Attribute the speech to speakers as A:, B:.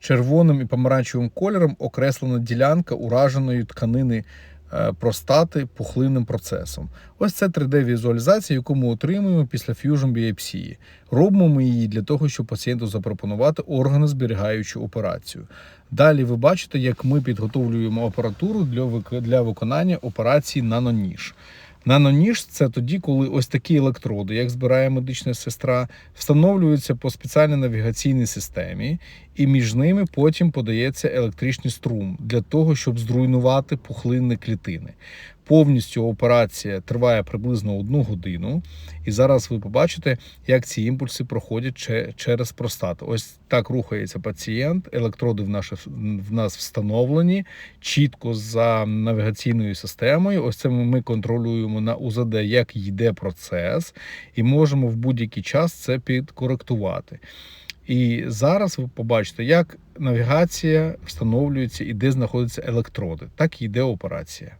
A: Червоним і помаранчевим кольором окреслена ділянка ураженої тканини е, простати пухлинним процесом. Ось це 3D-візуалізація, яку ми отримуємо після ф'южн біопсії. Робимо ми її для того, щоб пацієнту запропонувати органозберігаючу операцію. Далі ви бачите, як ми підготовлюємо апаратуру для виконання операції наноніж. Наноніж це тоді, коли ось такі електроди, як збирає медична сестра, встановлюються по спеціальній навігаційній системі, і між ними потім подається електричний струм для того, щоб зруйнувати пухлинні клітини. Повністю операція триває приблизно одну годину, і зараз ви побачите, як ці імпульси проходять через простату. Ось так рухається пацієнт, електроди в, наше, в нас встановлені чітко за навігаційною системою. Ось це ми контролюємо на УЗД, як йде процес, і можемо в будь-який час це підкоректувати. І зараз ви побачите, як навігація встановлюється і де знаходяться електроди. Так і йде операція.